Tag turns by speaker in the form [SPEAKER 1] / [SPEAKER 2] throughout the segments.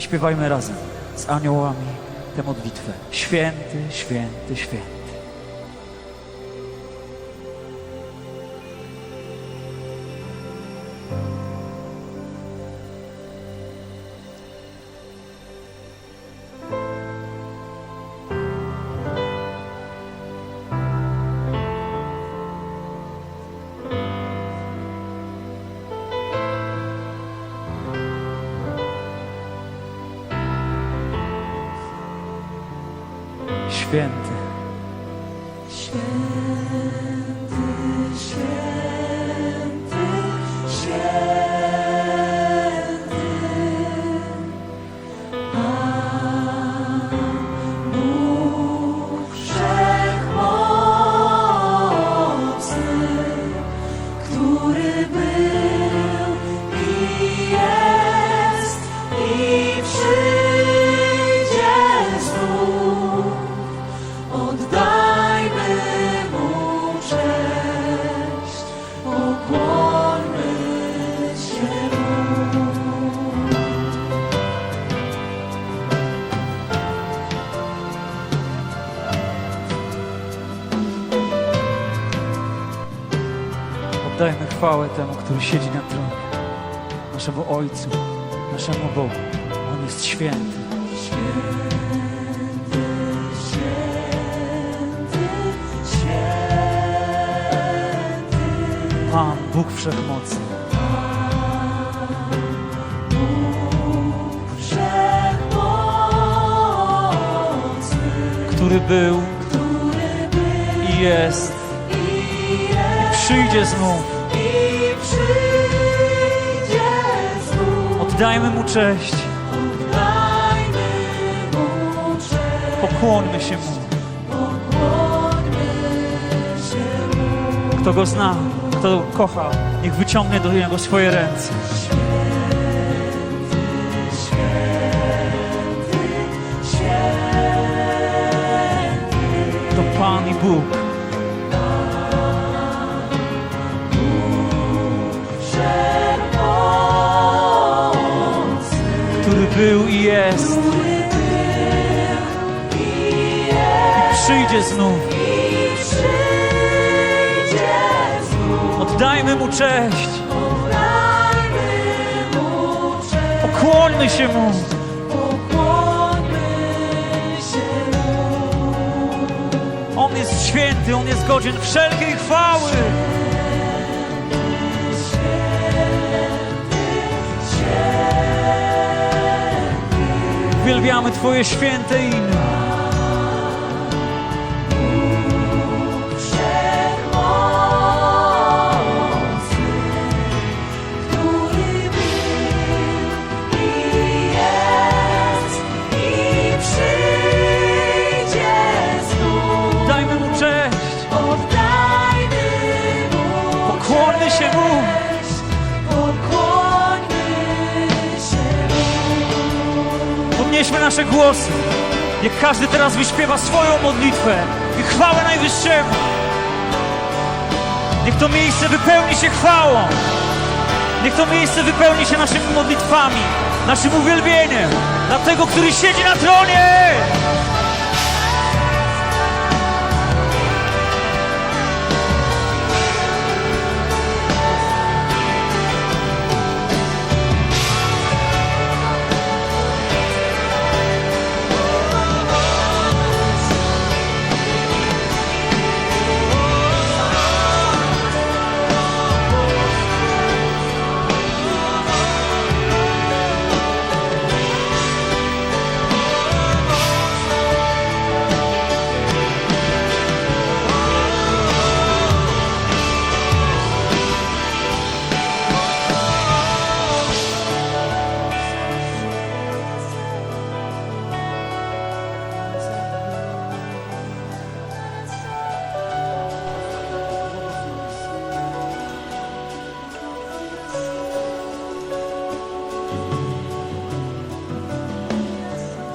[SPEAKER 1] i śpiewajmy razem z aniołami tę modlitwę. Święty, święty, święty.
[SPEAKER 2] 变的。Oddajmy
[SPEAKER 1] chwałę temu, który siedzi na tronie. Naszemu Ojcu, naszemu Bogu. On jest święty. Pan, Bóg Wszechmocny.
[SPEAKER 2] Wszechmocny,
[SPEAKER 1] który był
[SPEAKER 2] który był
[SPEAKER 1] i jest przyjdzie znów. Oddajmy Mu cześć,
[SPEAKER 2] Oddajmy Mu cześć,
[SPEAKER 1] pokłońmy się Mu. Kto Go zna, kto Go kocha, niech wyciągnie do Niego swoje ręce. Pan i Bóg, był i jest
[SPEAKER 2] i
[SPEAKER 1] przyjdzie znów. Oddajmy Mu cześć, pokłońmy się Mu. On jest święty, On jest godzien wszelkiej chwały. Uwielbiamy Twoje święte imię. Podnieśmy nasze głosy. Niech każdy teraz wyśpiewa swoją modlitwę i chwałę Najwyższemu. Niech to miejsce wypełni się chwałą. Niech to miejsce wypełni się naszymi modlitwami, naszym uwielbieniem dla tego, który siedzi na tronie.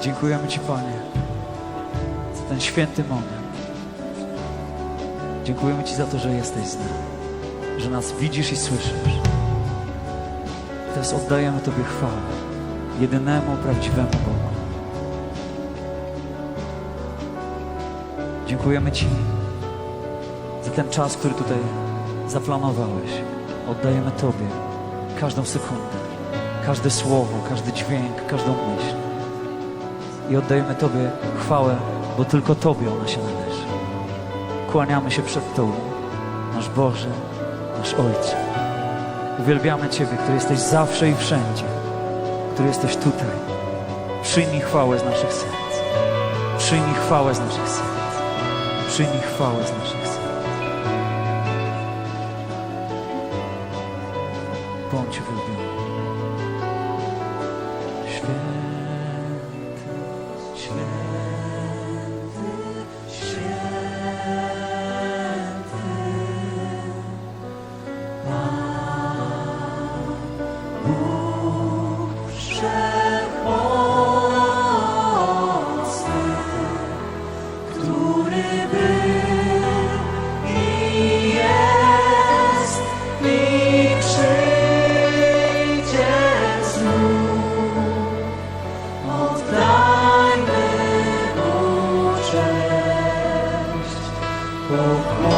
[SPEAKER 1] Dziękujemy Ci, Panie, za ten święty moment. Dziękujemy Ci za to, że jesteś z nami, że nas widzisz i słyszysz. Teraz oddajemy Tobie chwałę. jedynemu prawdziwemu Bogu. Dziękujemy Ci za ten czas, który tutaj zaplanowałeś. Oddajemy Tobie każdą sekundę, każde słowo, każdy dźwięk, każdą myśl. I oddajemy Tobie chwałę, bo tylko Tobie ona się należy. Kłaniamy się przed Tobą, nasz Boże, nasz Ojcze. Uwielbiamy Ciebie, który jesteś zawsze i wszędzie, który jesteś tutaj. Przyjmij chwałę z naszych serc. Przyjmij chwałę z naszych serc. Przyjmij chwałę z naszych serc. Bądź uwielbiony. Święty,
[SPEAKER 2] Oddajmy Mu cześć, pokłon.